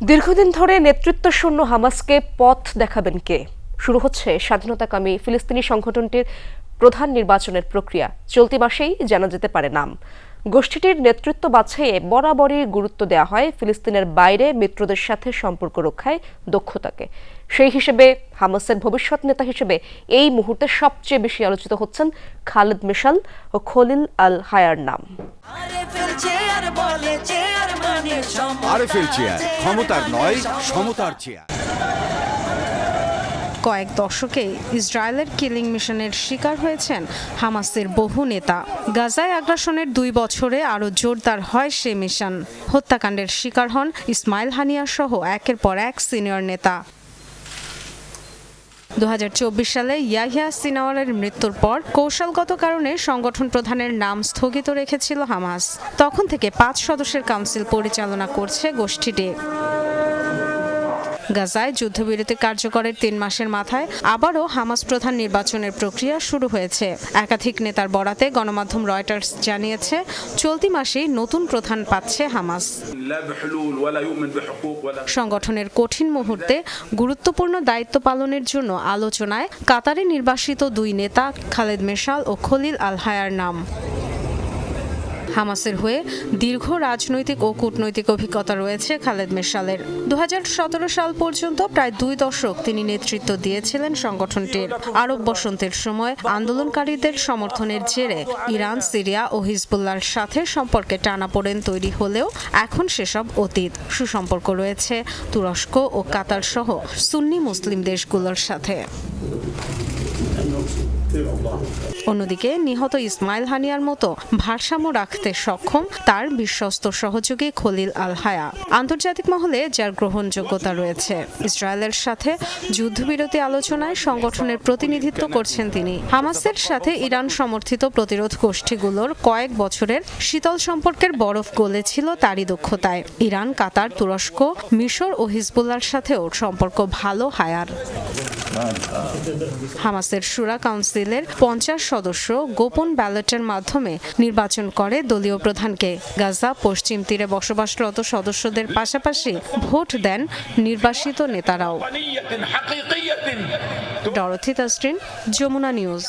দীর্ঘদিন ধরে নেতৃত্বশূন্য হামাসকে পথ দেখাবেন কে? শুরু হচ্ছে স্বাধীনতাকামী ফিলিস্তিনি সংগঠনটির প্রধান নির্বাচনের প্রক্রিয়া। চলতি মাসেই জানা যেতে পারে নাম। গোষ্ঠীটির নেতৃত্ব বাছাইয়ে বরাবরই গুরুত্ব দেওয়া হয় ফিলিস্তিনের বাইরে মিত্রদের সাথে সম্পর্ক রক্ষায় দক্ষতাকে। সেই হিসেবে হামাসের ভবিষ্যৎ নেতা হিসেবে এই মুহূর্তে সবচেয়ে বেশি আলোচিত হচ্ছেন খালেদ মিশাল ও খলিল আল হায়ার নাম। RFL chair. ক্ষমতার নয় সমতার চেয়ার। কয়েক দশকে ইসরায়েলের কিলিং মিশনের শিকার হয়েছেন হামাসের বহু নেতা। গাজায় আগ্রাসনের দুই বছরে আরও জোরদার হয় সে মিশন। হত্যাকাণ্ডের শিকার হন ইসমাইল হানিয়া সহ একের পর এক সিনিয়র নেতা। দু হাজার চব্বিশ সালে ইয়াহিয়া সিনাওয়ারের মৃত্যুর পর কৌশলগত কারণে সংগঠন প্রধানের নাম স্থগিত রেখেছিল হামাস। তখন থেকে পাঁচ সদস্যের কাউন্সিল পরিচালনা করছে গোষ্ঠীটি। গাজায় যুদ্ধবিরতি কার্যকরের তিন মাসের মাথায় আবারও হামাস প্রধান নির্বাচনের প্রক্রিয়া শুরু হয়েছে। একাধিক নেতার বরাতে গণমাধ্যম রয়টার্স জানিয়েছে, চলতি মাসেই নতুন প্রধান পাচ্ছে হামাস। সংগঠনের কঠিন মুহূর্তে গুরুত্বপূর্ণ দায়িত্ব পালনের জন্য আলোচনায় কাতারে নির্বাসিত দুই নেতা, খালেদ মেশাল ও খলিল আল হায়ার নাম। হামাসের হয়ে দীর্ঘ রাজনৈতিক ও কূটনৈতিক অভিজ্ঞতা রয়েছে খালেদ মেশালের দু হাজার সতেরো সাল পর্যন্ত প্রায় দুই দশক তিনি নেতৃত্ব দিয়েছিলেন সংগঠনটির। আরব বসন্তের সময় আন্দোলনকারীদের সমর্থনের জেরে ইরান, সিরিয়া ও হিজবুল্লাহর সাথে সম্পর্কে টানাপোড়েন তৈরি হলেও এখন সেসব অতীত, সুসম্পর্ক রয়েছে তুরস্ক ও কাতার সহ সুন্নি মুসলিম দেশগুলোর সাথে। অন্যদিকে নিহত ইসমাইল হানিয়ার মতো ভারসাম্য রাখতে সক্ষম তার বিশ্বস্ত সহযোগী খলিল আল হায়া। আন্তর্জাতিক মহলে যার গ্রহণযোগ্যতা রয়েছে। ইসরায়েলের সাথে যুদ্ধবিরতি আলোচনায় সংগঠনের প্রতিনিধিত্ব করছেন তিনি। হামাসের সাথে ইরান সমর্থিত প্রতিরোধ গোষ্ঠীগুলোর কয়েক বছরের শীতল সম্পর্কের বরফ গলেছিল তারই দক্ষতায়। ইরান, কাতার, তুরস্ক, মিশর ও হিজবুল্লার সাথেও সম্পর্ক ভালো, হায়ার। হামাসের সুরা কাউন্সিলের পঞ্চাশ সদস্য গোপন ব্যালটের মাধ্যমে নির্বাচন করে দলীয় প্রধানকে। গাজা পশ্চিম তীরে বসবাসরত সদস্যদের পাশাপাশি ভোট দেন নির্বাসিত নেতারাও। ডরথি তাস্ট্রিন যমুনা নিউজ।